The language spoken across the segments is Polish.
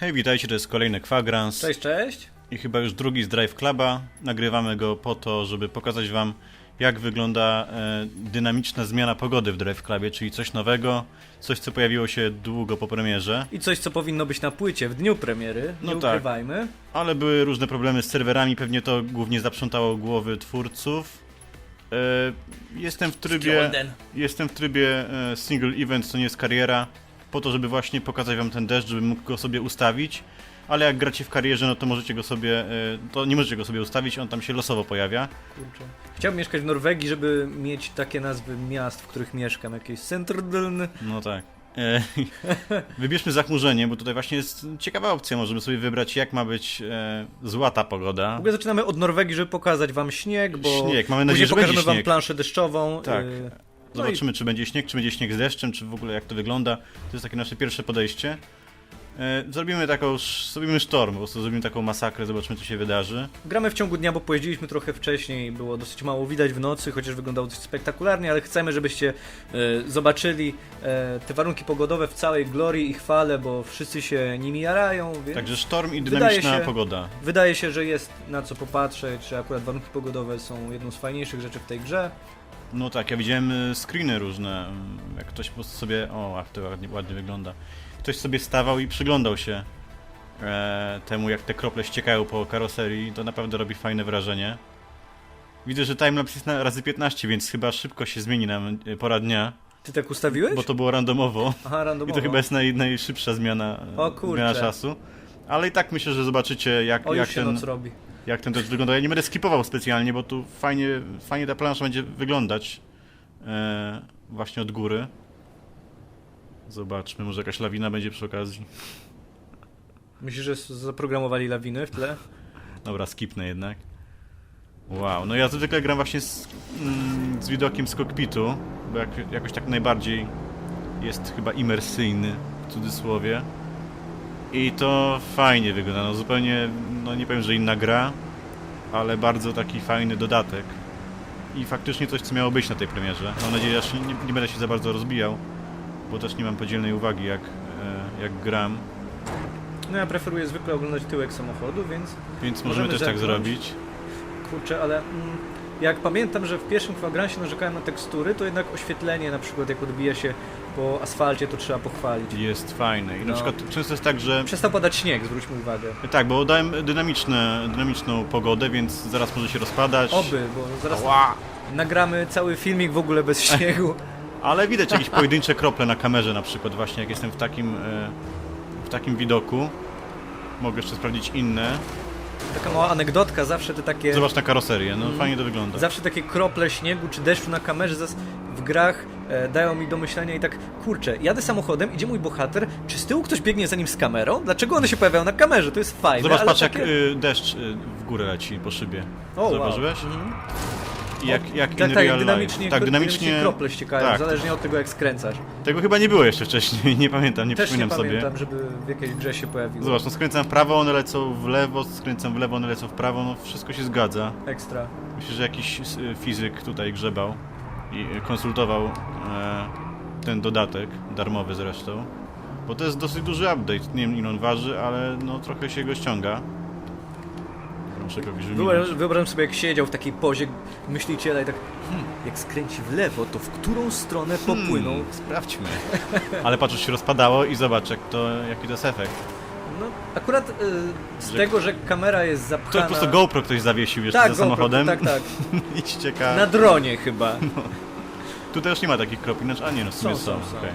Hej, witajcie, to jest kolejny kwadrans Cześć, cześć. i chyba już drugi z Drive Cluba. Nagrywamy go po to, żeby pokazać wam, jak wygląda e, dynamiczna zmiana pogody w Drive Clubie, czyli coś nowego, coś co pojawiło się długo po premierze, I coś, co powinno być na płycie w dniu premiery, No nie tak. ukrywajmy. ale były różne problemy z serwerami, pewnie to głównie zaprzątało głowy twórców. E, jestem w trybie, jestem w trybie e, single event, to nie jest kariera, po to, żeby właśnie pokazać wam ten deszcz, żebym mógł go sobie ustawić. Ale jak gracie w karierze, no to możecie go sobie, e, to nie możecie go sobie ustawić, on tam się losowo pojawia. Kurczę. Chciałbym mieszkać w Norwegii, żeby mieć takie nazwy miast, w których mieszkam. Jakieś Centrudln. No tak. E, Wybierzmy zachmurzenie, bo tutaj właśnie jest ciekawa opcja. Możemy sobie wybrać, jak ma być e, złata W pogoda. ogóle zaczynamy od Norwegii, żeby pokazać wam śnieg, bo Śnieg, mamy nadzieję, że pokażemy wam śnieg. planszę deszczową. Tak. Y, Zobaczymy, czy będzie śnieg, czy będzie śnieg z deszczem, czy w ogóle jak to wygląda. To jest takie nasze pierwsze podejście. E, Zrobimy taką, zrobimy sztorm, po prostu zrobimy taką masakrę, zobaczymy, co się wydarzy. Gramy w ciągu dnia, bo pojeździliśmy trochę wcześniej, było dosyć mało widać w nocy, chociaż wyglądało dosyć spektakularnie, ale chcemy, żebyście e, zobaczyli e, te warunki pogodowe w całej glorii i chwale, bo wszyscy się nimi jarają, Także sztorm i Wydaje dynamiczna się- pogoda. wydaje się, że jest na co popatrzeć, że akurat warunki pogodowe są jedną z fajniejszych rzeczy w tej grze. No tak, ja widziałem e, screeny różne, mm, jak ktoś po prostu sobie, o, ach, to ładnie, ładnie wygląda. Ktoś sobie stawał i przyglądał się e, temu, jak te krople ściekają po karoserii, to naprawdę robi fajne wrażenie. Widzę, że timelapse jest na razy 15, więc chyba szybko się zmieni nam e, pora dnia, Ty tak ustawiłeś? bo to było randomowo Aha, i randomowo. to chyba jest naj, najszybsza zmiana, O kurczę. zmiana czasu. Ale i tak myślę, że zobaczycie, jak, O, jak, się ten, noc robi. Jak ten też wygląda. Ja nie będę skipował specjalnie, bo tu fajnie, fajnie ta plansza będzie wyglądać e, właśnie od góry. Zobaczmy, może jakaś lawina będzie przy okazji. Myślisz, że zaprogramowali lawiny w tle? Dobra, skipnę jednak. Wow, no ja zwykle gram właśnie z, mm, z widokiem z kokpitu, bo jak, jakoś tak najbardziej jest chyba imersyjny, w cudzysłowie. I to fajnie wygląda, no zupełnie, no nie powiem, że inna gra, ale bardzo taki fajny dodatek. I faktycznie coś, co miało być na tej premierze. Mam nadzieję, że nie, nie będę się za bardzo rozbijał, bo też nie mam podzielnej uwagi, jak, e, jak gram. No ja preferuję zwykle oglądać tyłek samochodu, więc Więc możemy, Możemy też tak zrobić. kurczę, ale mm, jak pamiętam, że w pierwszym kwadransie narzekałem na tekstury, to jednak oświetlenie na przykład jak odbija się po asfalcie, to trzeba pochwalić. Jest fajne. I na No. przykład często jest tak, że Przestał padać śnieg, zwróćmy uwagę. Tak, bo dałem dynamiczne, dynamiczną pogodę, więc zaraz może się rozpadać. Oby, bo zaraz Ała! nagramy cały filmik w ogóle bez śniegu. Ale widać jakieś pojedyncze krople na kamerze na przykład właśnie jak jestem w takim, e, w takim widoku. Mogę jeszcze sprawdzić inne. Taka mała anegdotka, zawsze te takie... Zobacz na karoserię, no fajnie to wygląda. Zawsze takie krople śniegu czy deszczu na kamerze w grach e, dają mi do myślenia i tak, kurczę, jadę samochodem, idzie mój bohater, czy z tyłu ktoś biegnie za nim z kamerą? Dlaczego one się pojawiają na kamerze? To jest fajne, Zobacz, patrz takie... jak y, deszcz y, w górę leci po szybie. O, wow. Zauważyłeś? Mhm. Jak, jak Tak, in tak, real dynamicznie, life. Tak, dynamicznie. krople ściekają, tak. zależnie od tego jak skręcasz. Tego chyba nie było jeszcze wcześniej, nie pamiętam, nie Też nie przypominam sobie. pamiętam, żeby w jakiejś grze się pojawiło. Zobacz, no skręcam w prawo, one lecą w lewo, skręcam w lewo, one lecą w prawo, no wszystko się zgadza. Ekstra. Myślę, że jakiś s- fizyk tutaj grzebał i konsultował e, ten dodatek, darmowy zresztą. Bo to jest dosyć duży update. Nie wiem ile on waży, ale no trochę się go ściąga. Wyobraź- Wyobrażam sobie, jak siedział w takiej pozie myśliciela i tak, hmm, jak skręci w lewo, to w którą stronę popłyną? Hmm, sprawdźmy. Ale patrz, się rozpadało i zobacz, jak to, jaki to jest efekt. No, akurat y, z Że- tego, że kamera jest To zapchana... po prostu GoPro ktoś zawiesił jeszcze tak, za samochodem GoPro, tak, tak. i ścieka. Na dronie chyba. Tutaj już nie ma takich kropli, znaczy, a nie no, w sumie Są, są. są, okej.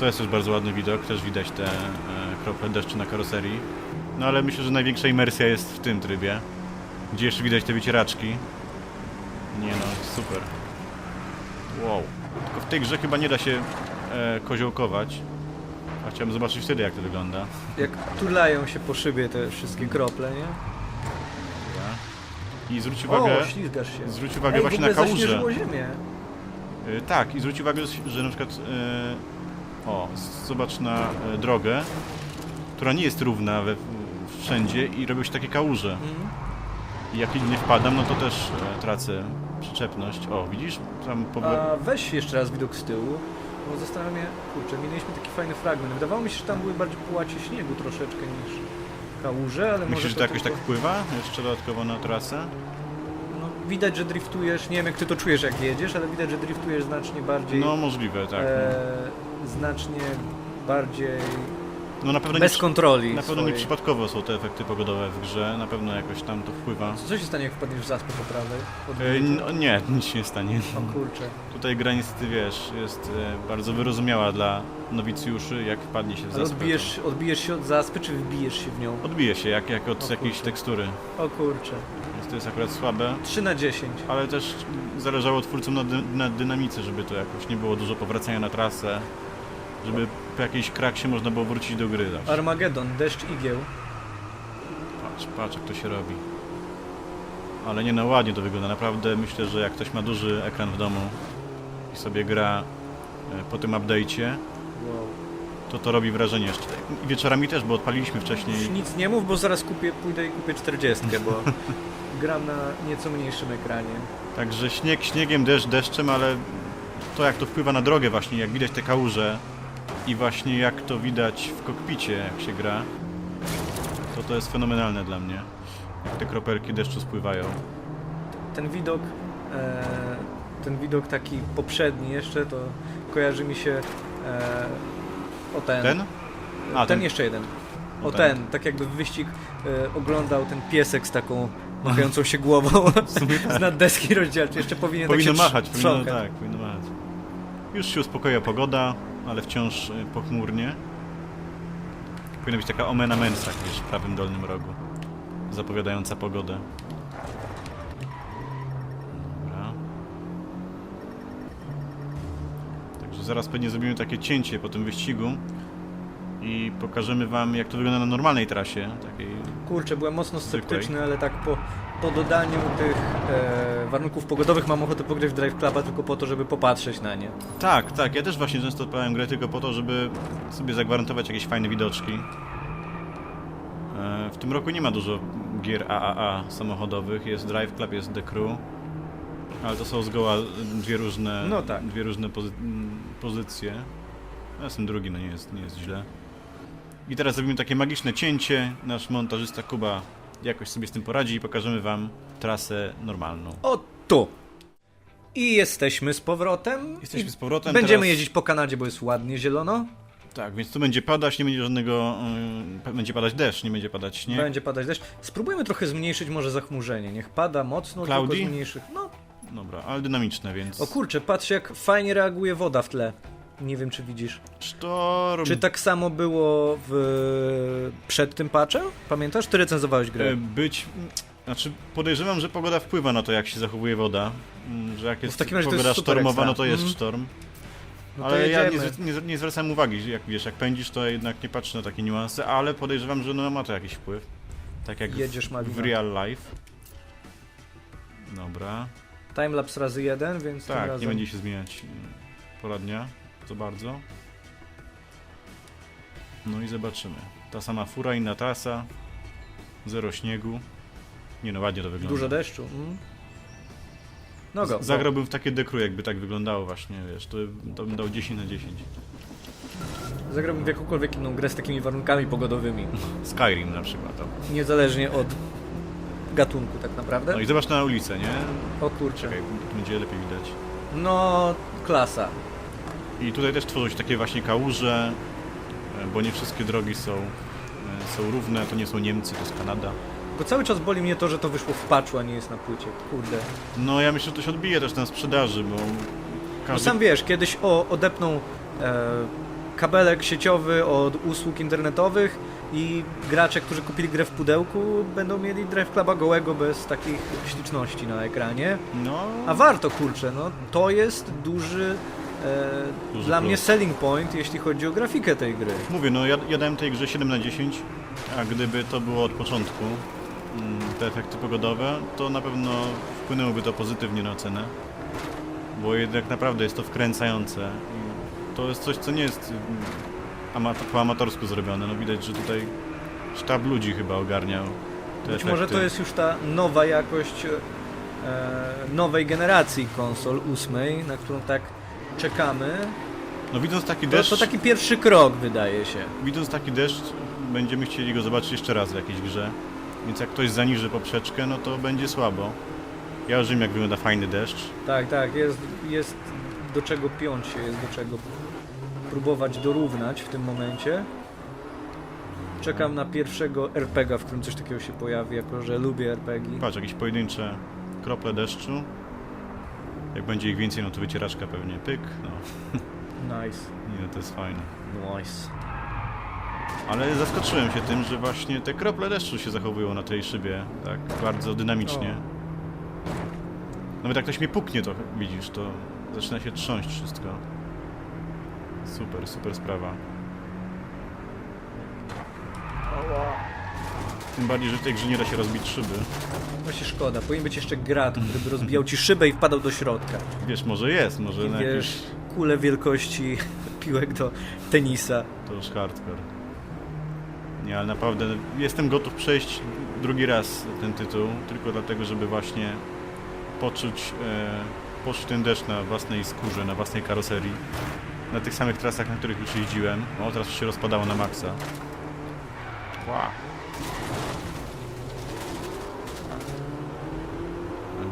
To jest już bardzo ładny widok, też widać te e, krople deszczu na karoserii. No ale myślę, że największa imersja jest w tym trybie, gdzie jeszcze widać te wycieraczki. Nie no, super. Wow. Tylko w tej grze chyba nie da się e, koziołkować. A chciałem zobaczyć wtedy, jak to wygląda. Jak tulają się po szybie te wszystkie krople, nie? I zwróć uwagę, O, ślizgasz się. zwróć uwagę Ej, właśnie w na zaśnieżyło ziemię. E, Tak, i zwróć uwagę, że na przykład e, o, z- zobacz na e, drogę, która nie jest równa we, wszędzie i robią się takie kałuże. Mhm. I jak nie wpadam, no to też e, tracę przyczepność. O, widzisz? Tam po... A weź jeszcze raz widok z tyłu. Bo zastanawiam się, kurczę, minęliśmy taki fajny fragment. Wydawało mi się, że tam były bardziej połacie śniegu troszeczkę niż kałuże, ale może Myślisz, że to jakoś tak tylko- wpływa jeszcze dodatkowo na trasę? No, widać, że driftujesz, nie wiem jak ty to czujesz jak jedziesz, ale widać, że driftujesz znacznie bardziej... No możliwe, tak. e, znacznie bardziej No na pewno, nie, bez przy- kontroli na pewno nie swojej. przypadkowo są te efekty pogodowe w grze, na pewno jakoś tam to wpływa. Co się stanie jak wpadniesz w zaspę po prawej? Od E, no, nie, nic się nie stanie. O kurczę. Tutaj gra niestety, wiesz, jest e, bardzo wyrozumiała dla nowicjuszy, jak wpadnie się w Ale zaspę. odbijesz, odbijesz się od zaspy, czy wbijesz się w nią? Odbije się, jak, jak od jakiejś tekstury. O kurczę. Więc to jest akurat słabe, 3 na 10. ale też zależało twórcom na, dy, na dynamice, żeby to jakoś nie było dużo powracania na trasę, żeby po jakiejś kraksie można było wrócić do gry zawsze. Armagedon, deszcz igieł. Patrz, patrz jak to się robi. Ale nie no, ładnie to wygląda. Naprawdę myślę, że jak ktoś ma duży ekran w domu i sobie gra e, po tym update'cie, Wow. to to robi wrażenie jeszcze. I wieczorami też, bo odpaliliśmy wcześniej. Już nic nie mów, bo zaraz kupię, pójdę i kupię 40, bo gram na nieco mniejszym ekranie. Także śnieg śniegiem, deszcz deszczem, ale to jak to wpływa na drogę właśnie, jak widać te kałuże i właśnie jak to widać w kokpicie, jak się gra, to to jest fenomenalne dla mnie. Jak te kropelki deszczu spływają. Ten widok, e, ten widok taki poprzedni jeszcze, to kojarzy mi się e, o ten. Ten? A, ten, ten. jeszcze jeden. O O, ten, ten. tak jakby wyścig e, oglądał ten piesek z taką machającą się głową tak. z nad deski rozdzielczej. Jeszcze powinien Powinno tak się machać, powinno, tak, powinno machać. Już się uspokoja pogoda, ale wciąż y, pochmurnie. Powinna być taka omena mensa gdzieś w prawym dolnym rogu, zapowiadająca pogodę. Dobra. Także zaraz pewnie zrobimy takie cięcie po tym wyścigu i pokażemy wam jak to wygląda na normalnej trasie, takiej Kurczę, byłem mocno sceptyczny, ale tak po, po dodaniu tych e, warunków pogodowych mam ochotę pograć w Drive Cluba tylko po to, żeby popatrzeć na nie. Tak, tak. Ja też właśnie często odpalałem grę tylko po to, żeby sobie zagwarantować jakieś fajne widoczki. E, W tym roku nie ma dużo gier AAA samochodowych. Jest Drive Club, jest The Crew. Ale to są zgoła dwie różne, No tak. dwie różne pozy m, pozycje. Ja jestem drugi, no nie jest, nie jest źle. I teraz zrobimy takie magiczne cięcie. Nasz montażysta Kuba jakoś sobie z tym poradzi i pokażemy wam trasę normalną. O tu! I jesteśmy z powrotem. Jesteśmy I z powrotem. Będziemy teraz... jeździć po Kanadzie, bo jest ładnie zielono. Tak, więc tu będzie padać, nie będzie żadnego. Yy, będzie padać deszcz, nie będzie padać śnieg. Będzie padać deszcz. Spróbujmy trochę zmniejszyć może zachmurzenie. Niech pada mocno, Cloudy? tylko zmniejszy. No, Dobra, ale dynamiczne, więc. o kurczę, patrz jak fajnie reaguje woda w tle. Nie wiem, czy widzisz. Sztorm. Czy tak samo było w... przed tym patchem? Pamiętasz? Ty recenzowałeś grę. E, Być. Znaczy, podejrzewam, że pogoda wpływa na to, jak się zachowuje woda. Mm, Że jak jest w takim razie to pogoda jest super sztormowa, ekstra. no to jest Mhm. sztorm. No ale ja nie, nie, nie zwracam uwagi, jak wiesz, jak pędzisz, to jednak nie patrzę na takie niuanse, ale podejrzewam, że no, ma to jakiś wpływ. Tak jak Jedziesz, w, w real life. Dobra. Timelapse razy jeden, więc Tak, razem... nie będzie się zmieniać mm, pora dnia za bardzo. No i zobaczymy. Ta sama fura, inna trasa. Zero śniegu. Nie no, ładnie to wygląda. Dużo deszczu. Mm. No go. Z- Zagrałbym w takie dekru, jakby tak wyglądało właśnie, wiesz, to, to bym dał 10 na 10. go. Zagrałbym w jakąkolwiek inną grę z takimi warunkami pogodowymi. Skyrim na przykład. O. Niezależnie od gatunku tak naprawdę. No i zobacz na ulicę, nie? O kurczę. Czekaj, będzie lepiej widać. No, klasa. I tutaj też tworzą się takie właśnie kałuże, e, bo nie wszystkie drogi są, e, są równe, to nie są Niemcy, to jest Kanada. Bo cały czas boli mnie to, że to wyszło w patchu, a nie jest na płycie. Kurde. No ja myślę, że to się odbije też na sprzedaży, bo No każdy... sam wiesz, kiedyś o, odepną e, kabelek sieciowy od usług internetowych i gracze, którzy kupili grę w pudełku, będą mieli Drive Cluba gołego bez takich śliczności na ekranie. No, A warto, kurczę, no to jest duży, Duży dla plus. mnie selling point, jeśli chodzi o grafikę tej gry. mówię, no ja, ja dałem tej grze 7 na 10, a gdyby to było od początku, mm, te efekty pogodowe, to na pewno wpłynęłoby to pozytywnie na ocenę, bo jednak naprawdę jest to wkręcające. I to jest coś, co nie jest mm, ama- po amatorsku zrobione. No widać, że tutaj sztab ludzi chyba ogarniał te Być może efekty. to jest już ta nowa jakość e, nowej generacji konsol ósmej, na którą tak czekamy. No widząc taki To, deszcz, to taki pierwszy krok, wydaje się. widząc taki deszcz, będziemy chcieli go zobaczyć jeszcze raz w jakiejś grze. Więc jak ktoś zaniży poprzeczkę, no to będzie słabo. Ja już wiem jak wygląda fajny deszcz. Tak, tak, jest, jest do czego piąć się, jest do czego próbować dorównać w tym momencie. Czekam na pierwszego RPGa, w którym coś takiego się pojawi, jako że lubię RPG. Patrz, jakieś pojedyncze krople deszczu. Jak będzie ich więcej, no to wycieraczka pewnie. Pyk, no. Nice, Nie, no to jest fajne. nice. Ale zaskoczyłem się tym, że właśnie te krople deszczu się zachowują na tej szybie, tak bardzo dynamicznie. Nawet jak ktoś mnie puknie, to widzisz, to zaczyna się trząść wszystko. Super, super sprawa. Tym bardziej, że w tej grze nie da się rozbić szyby. Właśnie szkoda, powinien być jeszcze grat, który by rozbijał ci szybę i wpadał do środka. Wiesz, może jest, może I na wiesz, jakieś... kule wielkości piłek do tenisa. To już hardcore. Nie, ale naprawdę jestem gotów przejść drugi raz ten tytuł, tylko dlatego, żeby właśnie poczuć, e, poczuć ten deszcz na własnej skórze, na własnej karoserii. Na tych samych trasach, na których już jeździłem. O, teraz się rozpadało na maksa. Wow.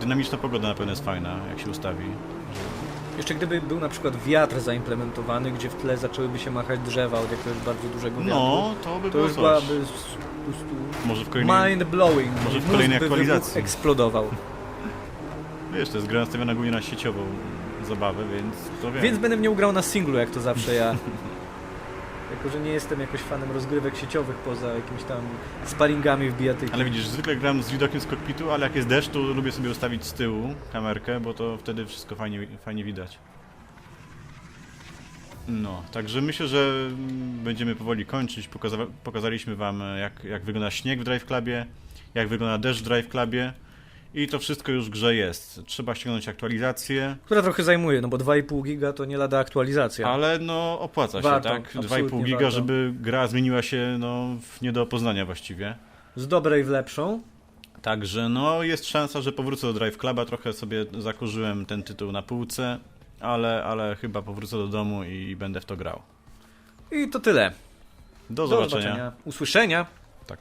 Dynamiczna pogoda na pewno jest fajna, jak się ustawi. Jeszcze gdyby był na przykład wiatr zaimplementowany, gdzie w tle zaczęłyby się machać drzewa od jakiegoś bardzo dużego wiatru, No, to by to było już coś. byłaby s- po prostu Może w kolejnej... mind blowing. Może w kolejnej aktualizacji. eksplodował. Wiesz, to jest gra nastawiona głównie na sieciową zabawę, więc to wiem. Więc będę w nią grał na singlu, jak to zawsze ja. że nie jestem jakoś fanem rozgrywek sieciowych poza jakimiś tam sparingami w bijatyki. Ale widzisz, zwykle gram z widokiem z kokpitu, ale jak jest deszcz, to lubię sobie ustawić z tyłu kamerkę, bo to wtedy wszystko fajnie, fajnie widać. No, także myślę, że będziemy powoli kończyć. Pokaza pokazaliśmy wam, jak, jak wygląda śnieg w Drive Clubie, jak wygląda deszcz w Drive Clubie i to wszystko już w grze jest. Trzeba ściągnąć aktualizację, Która trochę zajmuje, no bo 2,5 giga to nie lada aktualizacja. ale no opłaca Warto, się, tak? absolutnie 2,5 giga, warto. żeby gra zmieniła się no, w nie do opoznania właściwie. Z dobrej w lepszą. Także no jest szansa, że powrócę do Drive Cluba. Trochę sobie zakurzyłem ten tytuł na półce, ale, ale chyba powrócę do domu i będę w to grał. I to tyle. Do Do zobaczenia. zobaczenia. Usłyszenia. Tak.